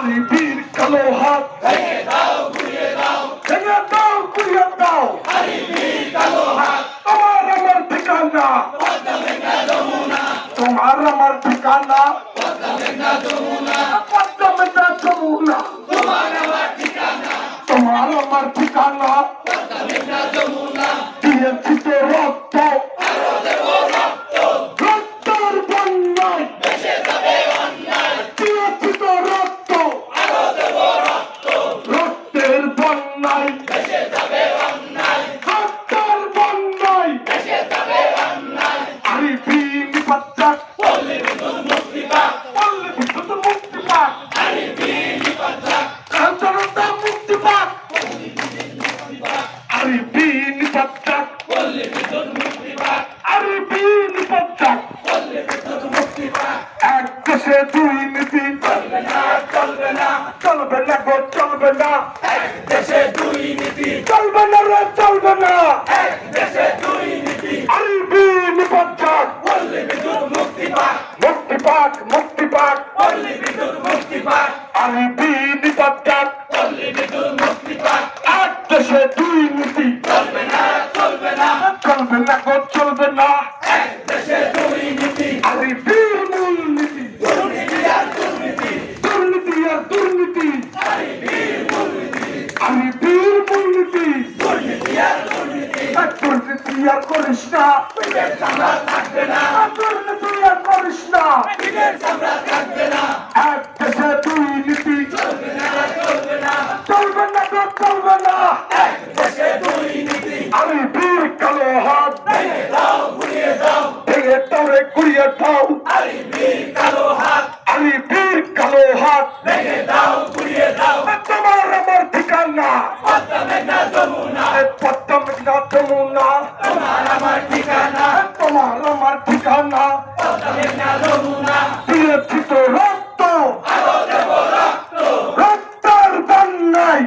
আমি বীর কালো হাত। ভেঙে দাও ঘুরিয়ে দাও। তোমার আমার ঠিকানা। তোমার আমার ঠিকানা। পদ্মা মেঘনা যমুনা। তোমার আমার ঠিকানা। দিয়েছি তো রক্ত রক্তর বন্যায় দিয়েছি তো রক্ত রক্তের বন্যায় রক্তের বন্যায় আরে বিন বাচ্চা পল্লী বিদ্যুৎ মুক্তি পাক জনতা মুক্তি পাক আরে বিন বাচ্চা আরে বিন দুই নীতি। চলবে চলবে না চলবে চলবে না। এক দুই নীতি চলবে না চলবে না। এক দুই নীতি আরে বিন বাচ্চা মুক্তি পাক মুক্তি পাক বাচ্চা বীর দুর্নীতি। দুর্নীতি দুর্নীতি আর করিস না। চলবে না না চলবে আমি বীর কালো হাত ভেঙে দাও ঘুরিয়ে দাও ভেঙে দাও রে ঘুরিয়ে দাও আমি বীর কালো হাত আমি বীর কালো হাত ভেঙে দাও ঘুরিয়ে দাও তোমার আমার ঠিকানা পদ্মা মেঘনা যমুনা পদ্মা মেঘনা যমুনা তোমার আমার ঠিকানা তোমার আমার ঠিকানা পদ্মা মেঘনা যমুনা দিয়েছি তো রক্ত আরও দেব রক্ত রক্তের বন্যায়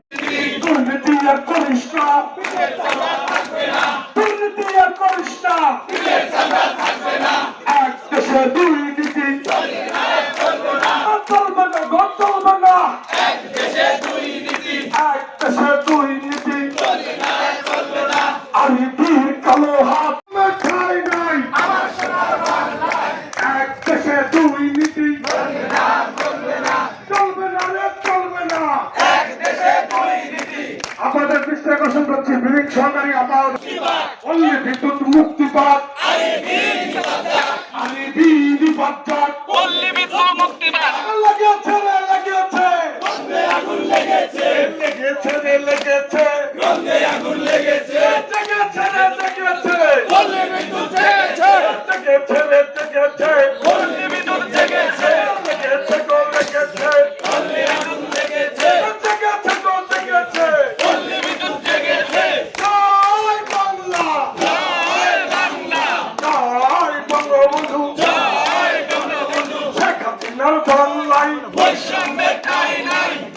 দুর্নীতি আর করিস না দুর্নীতি আর করিস না এক দেশে দুই নীতি চলবে না গো চলবে না এক দেশে দুই নীতি আমি বীর কালো হাত খাই নাই এক দেশে দুই নীতি চলবে না রে চলবে না আপনাদের দৃষ্টি আকর্ষণ সহকারী আমার অন্য বিদ্যুৎ মুক্তি পাক। আমি বিধি বাচ্চার পল্লী বিদ্যুৎ মুক্তিবাদ লেগেছে রে লেগেছে। লেগেছে। রে লেগেছে লেগেছে।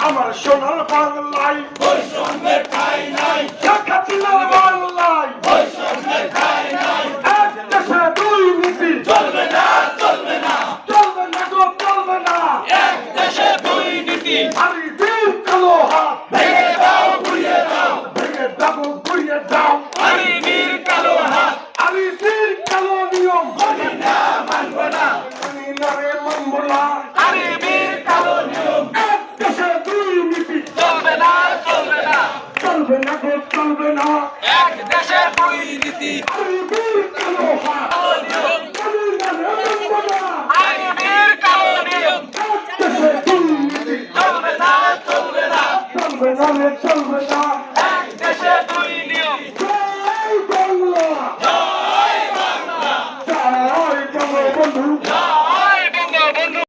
আমার সোনার বাংলায় বৈষম্যের ঠাঁই নাই শেখ হাসিনার বাংলায় বৈষম্যের ঠাঁই নাই এক দেশে দুই নীতি চলবে না চলবে না চলবে না গো চলবে না এক দেশে দুই নীতি আমি বীর কালো হাত ভেঙে দাও ঘুরিয়ে দাও ভেঙে দাবো ঘুরিয়ে দাও আমি বীর কালো হাত আমি বীর কালো নিয়ম মানি না মানব না আমি নারে মানব না আমি বীর কালো নিয়ম এক দেশে দুই নীতি চলবে না চলবে না চলবে না গো চলবে না। এক দেশের দুই